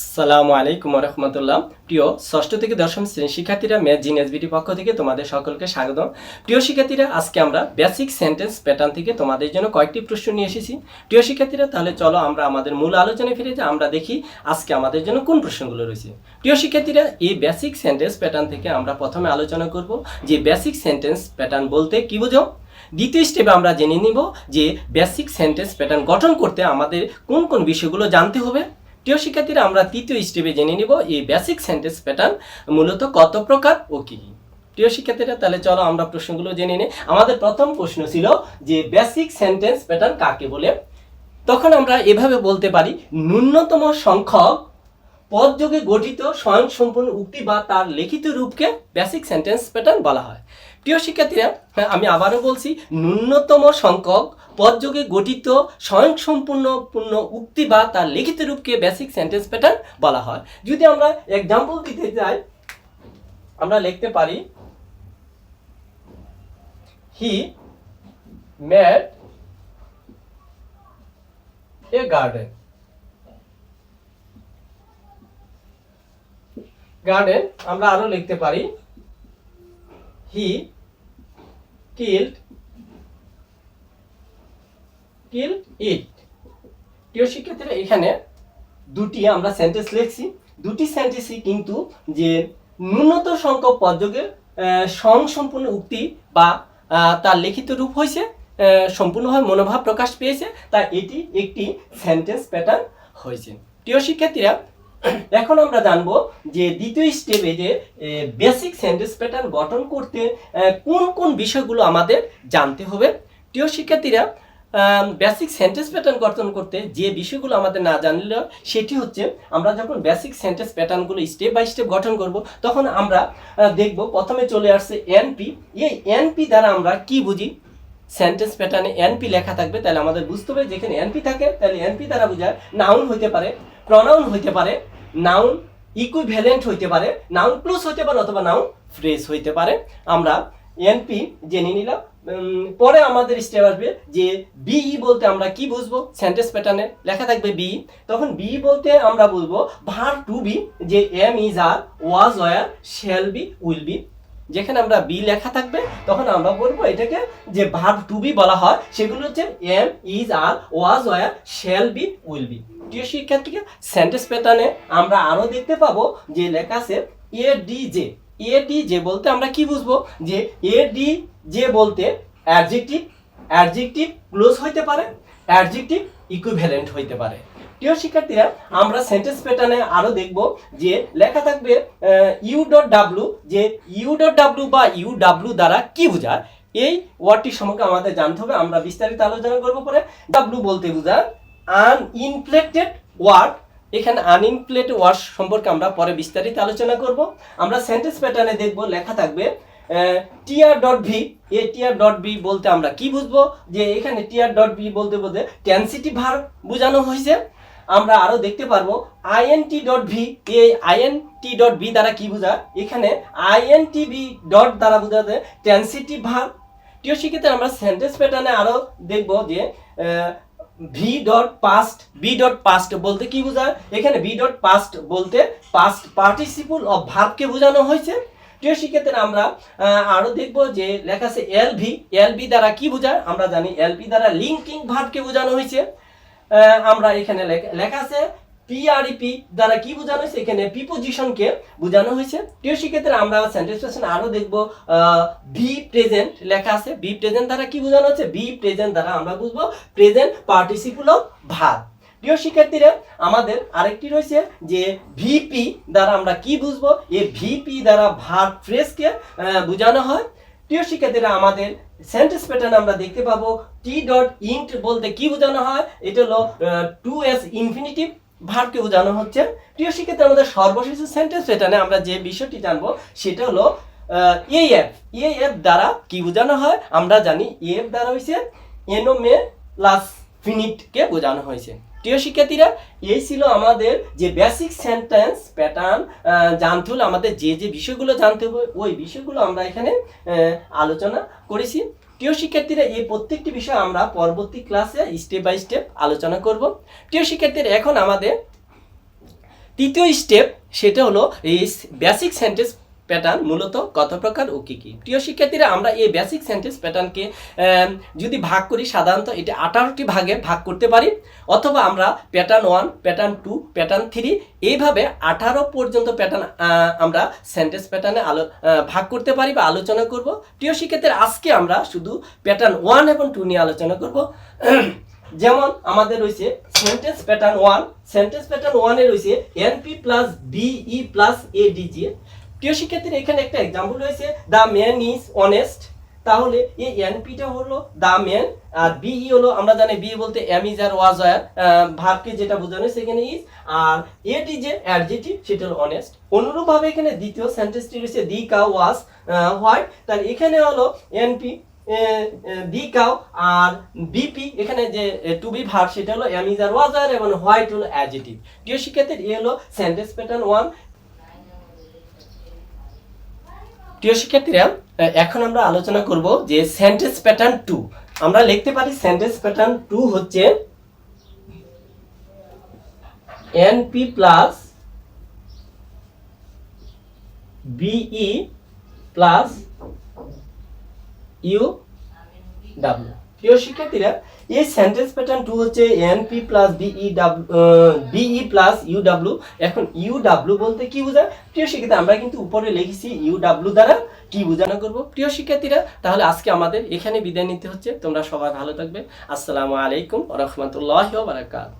আসসালামু আলাইকুম রহমতুল্লাহ। প্রিয় ষষ্ঠ থেকে দশম শ্রেণির শিক্ষার্থীরা ম্যাথ বিটি পক্ষ থেকে তোমাদের সকলকে স্বাগতম। প্রিয় শিক্ষার্থীরা, আজকে আমরা বেসিক সেন্টেন্স প্যাটার্ন থেকে তোমাদের জন্য কয়েকটি প্রশ্ন নিয়ে এসেছি। প্রিয় শিক্ষার্থীরা, তাহলে চলো আমরা আমাদের মূল আলোচনায় ফিরে যাই, আমরা দেখি আজকে আমাদের জন্য কোন প্রশ্নগুলো রয়েছে। প্রিয় শিক্ষার্থীরা, এই বেসিক সেন্টেন্স প্যাটার্ন থেকে আমরা প্রথমে আলোচনা করব যে বেসিক সেন্টেন্স প্যাটার্ন বলতে কি বোঝো? দ্বিতীয় স্টেপে আমরা জেনে নিব যে বেসিক সেন্টেন্স প্যাটার্ন গঠন করতে আমাদের কোন কোন বিষয়গুলো জানতে হবে। প্রিয় শিক্ষার্থীরা আমরা তৃতীয় স্টেপে জেনে নিব এই বেসিক সেন্টেন্স প্যাটার্ন মূলত কত প্রকার ও কি। প্রিয় শিক্ষার্থীরা তাহলে চলো আমরা প্রশ্নগুলো জেনে নিই। আমাদের প্রথম প্রশ্ন ছিল যে বেসিক সেন্টেন্স প্যাটার্ন কাকে বলে? তখন আমরা এভাবে বলতে পারি ন্যূনতম সংখ্যক পদযোগে গঠিত স্বয়ংসম্পূর্ণ উক্তি বা তার লিখিত রূপকে বেসিক সেন্টেন্স প্যাটার্ন বলা হয়। প্রিয় শিক্ষার্থীরা হ্যাঁ, আমি আবারও বলছি ন্যূনতম সংখ্যক পদযোগে গঠিত স্বয়ংসম্পূর্ণ পূর্ণ উক্তি বা তার লিখিত রূপকে বেসিক সেন্টেন্স প্যাটার্ন বলা হয়। যদি আমরা এক্সাম্পল দিতে চাই আমরা লিখতে পারি he made a garden garden আমরা আরও লিখতে পারি হি কিল্ড কিল ইট প্রিয় শিক্ষার্থীরা, এখানে দুটি আমরা সেন্টেন্স লিখছি। দুটি সেন্টেন্সই কিন্তু যে ন্যূনতম সংখ্যক পদযোগের সম্পূর্ণ উক্তি বা তার লিখিত রূপ হয়েছে সম্পূর্ণভাবে মনোভাব প্রকাশ পেয়েছে, তাই এটি একটি সেন্টেন্স প্যাটার্ন হয়েছে প্রিয় শিক্ষার্থীরা, এখন আমরা জানব যে দ্বিতীয় স্টেপে যে বেসিক সেন্টেন্স প্যাটার্ন গঠন করতে কোন কোন বিষয়গুলো আমাদের জানতে হবে। প্রিয় শিক্ষার্থীরা বেসিক সেন্টেন্স প্যাটার্ন গঠন করতে যে বিষয়গুলো আমাদের না জানলে সেটি হচ্ছে আমরা যখন বেসিক সেন্টেন্স প্যাটার্নগুলো স্টেপ বাই স্টেপ গঠন করব, তখন আমরা দেখব প্রথমে চলে আসছে এনপি এই এনপি দ্বারা আমরা কি বুঝি? সেন্টেন্স প্যাটার্নে এনপি লেখা থাকবে, তাহলে আমাদের বুঝতে হবে যেখানে এনপি থাকে, তাহলে এনপি দ্বারা বোঝায় নাউন হইতে পারে প্রনাউন হইতে পারে নাউন ইকুইভ্যালেন্ট হইতে পারে নাউন প্লাস হইতে পারে অথবা নাউন ফ্রেজ হইতে পারে। আমরা এনপি জেনে নিলাম। পরে আমাদের স্টেপ আসবে যে বিই বলতে আমরা কি বুঝব? সেন্টেন্স প্যাটার্নে লেখা থাকবে বি তখন বি বলতে আমরা বুঝব ভার টু বি যে am is are was were shall be will be যেখানে আমরা বি লেখা থাকবে, তখন আমরা বলব এটাকে যে ভার্ব টু বি বলা হয়, সেগুলো হচ্ছে am is are was were shall be will be প্রিয় শিক্ষার্থীকে সেন্টেন্স প্যাটার্নে আমরা আরও দেখতে পাবো যে লেখা আছে A D J A D J বলতে আমরা কি বুঝব? যে এ ডি জে বলতে অ্যাডজেক্টিভ অ্যাডজেক্টিভ ক্লোজ হইতে পারে অ্যাডজেক্টিভ ইকুইভ্যালেন্ট হইতে পারে। প্রিয় শিক্ষার্থীরা, আমরা সেন্টেন্স প্যাটার্নে আরও দেখব যে লেখা থাকবে ইউ ডট ডাব্লু যে ইউ ডট ডাব্লু বা ইউ ডাব্লু দ্বারা কি বোঝায়? এই ওয়ার্ডটি সম্পর্কে আমাদের জানতে হবে, আমরা বিস্তারিত আলোচনা করব পরে। ডাব্লু বলতে বোঝায় আনইনফ্লেক্টেড ওয়ার্ড এখানে আনইনফ্লেটেড ওয়ার্ড সম্পর্কে আমরা পরে বিস্তারিত আলোচনা করব। আমরা সেন্টেন্স প্যাটার্নে দেখব, লেখা থাকবে TR dot V A TR dot B বলতে আমরা কি বুঝব? যে এখানে টিআর ডট বি বলতে বলতে টেন্সিটি ভার বোঝানো হয়েছে। আমরা আরও দেখতে পারব আইএনটি ডট ভি এই আইএনটি ডট বি দ্বারা কি বোঝায়? এখানে আইএনটি বি ডট দ্বারা বোঝাতে টেন্সিটি ভার। প্রিয় শিক্ষিতে আমরা সেন্টেন্স প্যাটার্নে আরও দেখব যে V dot past B dot past বলতে কি বোঝায়? এখানে বি ডট পাস্ট বলতে পাস্ট পার্টিসিপুল অফ ভার্বকে বোঝানো হয়েছে। প্রিয় শিক্ষার্থীরা, আমরা আরও আরও দেখব যে লেখা আছে এল ভি এল বি দ্বারা কি বোঝায়? আমরা জানি এল বি দ্বারা লিঙ্কিং ভার্বকে বোঝানো হয়েছে। আমরা এখানে লেখা আছে পিআরইপি দ্বারা কি বোঝানো হয়েছে? এখানে প্রিপোজিশনকে বোঝানো হয়েছে। প্রিয় শিক্ষার্থীরা, আমরা সেন্টেন্স পেশন আরও দেখব। বি প্রেজেন্ট লেখা আছে। বি প্রেজেন্ট দ্বারা কি বোঝানো হচ্ছে বি প্রেজেন্ট দ্বারা আমরা বুঝব প্রেজেন্ট পার্টিসিপল ভার প্রিয় শিক্ষার্থীরা, আমাদের আরেকটি রয়েছে যে ভিপি দ্বারা আমরা কি বুঝব? এই ভিপি দ্বারা ভার ফ্রেজকে বোঝানো হয়। প্রিয় শিক্ষার্থীরা, আমাদের সেন্টেন্স প্যাটার্ন আমরা দেখতে পাবো। টি ডট ইন্ট বলতে কি বোঝানো হয়? এটা হলো টু এস ইনফিনিটিভ ভার্বকে বোঝানো হচ্ছে। প্রিয় শিক্ষার্থী, আমাদের সর্বশেষ সেন্টেন্স প্যাটার্নে আমরা যে বিষয়টি জানব, সেটা হলো এএফ এফ এ এফ দ্বারা কি বোঝানো হয়? আমরা জানি এএফ দ্বারা হয়েছে এনোমে প্লাস ফিনিটকে বোঝানো হয়েছে। প্রিয় শিক্ষার্থীরা, এই ছিল আমাদের যে বেসিক সেন্টেন্স প্যাটার্ন জানতে হলে আমাদের যে যে বিষয়গুলো জানতে হবে, ওই বিষয়গুলো আমরা এখানে আলোচনা করেছি। প্রিয় শিক্ষার্থীরা, এই প্রত্যেকটি বিষয় আমরা পরবর্তী ক্লাসে স্টেপ বাই স্টেপ আলোচনা করব। প্রিয় শিক্ষার্থীরা, এখন আমাদের তৃতীয় স্টেপ সেটা হলো এই বেসিক সেন্টেন্স প্যাটার্ন মূলত কত প্রকার ও কী কী? প্রিয় শিক্ষার্থীরা, আমরা এই বেসিক সেন্টেন্স প্যাটার্নকে যদি ভাগ করি, সাধারণত এটা আঠারোটি ভাগে ভাগ করতে পারি। অথবা আমরা pattern one pattern two pattern three এইভাবে আঠারো পর্যন্ত প্যাটার্ন আমরা সেন্টেন্স প্যাটার্নে আলো ভাগ করতে পারি বা আলোচনা করব। প্রিয় শিক্ষার্থীরা, আজকে আমরা শুধু প্যাটার্ন ওয়ান এবং টু নিয়ে আলোচনা করব। যেমন আমাদের রয়েছে sentence pattern one sentence pattern ওয়ানে রয়েছে NP plus BE plus ADJ প্রিয় শিক্ষার্থীরা, এখানে একটা এক্সাম্পল রয়েছে দ্য ম্যান ইজ অনেস্ট তাহলে এই এনপিটা হলো দ্য ম্যান আর বিই হলো, আমরা জানি বি বলতে এম ইজ আর ওয়াজ আর ভার্বকে যেটা বোঝানো সেখানে ইজ আর এটি যে অ্যাডজেটিভ সেটা হলো অনেস্ট অনুরূপভাবে এখানে দ্বিতীয় সেন্টেন্সটি রয়েছে দি কাউ ওয়াজ হোয়াইট তাহলে এখানে হলো এনপি দি কাউ আর বিপি এখানে যে টু বি ভার সেটা হলো এম ইজ আর ওয়াজ আর, এবং হোয়াইট হলো অ্যাডজেটিভ প্রিয় শিক্ষার্থীর, এ হলো সেন্টেন্স প্যাটার্ন ওয়ান প্রিয় শিক্ষার্থীরা এখন আমরা আলোচনা করব যে সেন্টেন্স প্যাটার্ন টু আমরা লিখতে পারি সেন্টেন্স প্যাটার্ন টু হচ্ছে NP plus BE plus U W প্রিয় শিক্ষার্থীরা, এই সেন্টেন্স প্যাটার্ন টু হচ্ছে NP plus BE BE plus U W এখন ইউ ডাব্লিউ বলতে কি বোঝায়? প্রিয় শিক্ষার্থী, আমরা কিন্তু উপরে লিখেছি ইউ ডাব্লিউ দ্বারা কি বোঝানো করব? প্রিয় শিক্ষার্থীরা, তাহলে আজকে আমাদের এখানে বিদায় নিতে হচ্ছে। তোমরা সবাই ভালো থাকবে। আসসালামু আলাইকুম রহমতুল্লাহ বারাকাত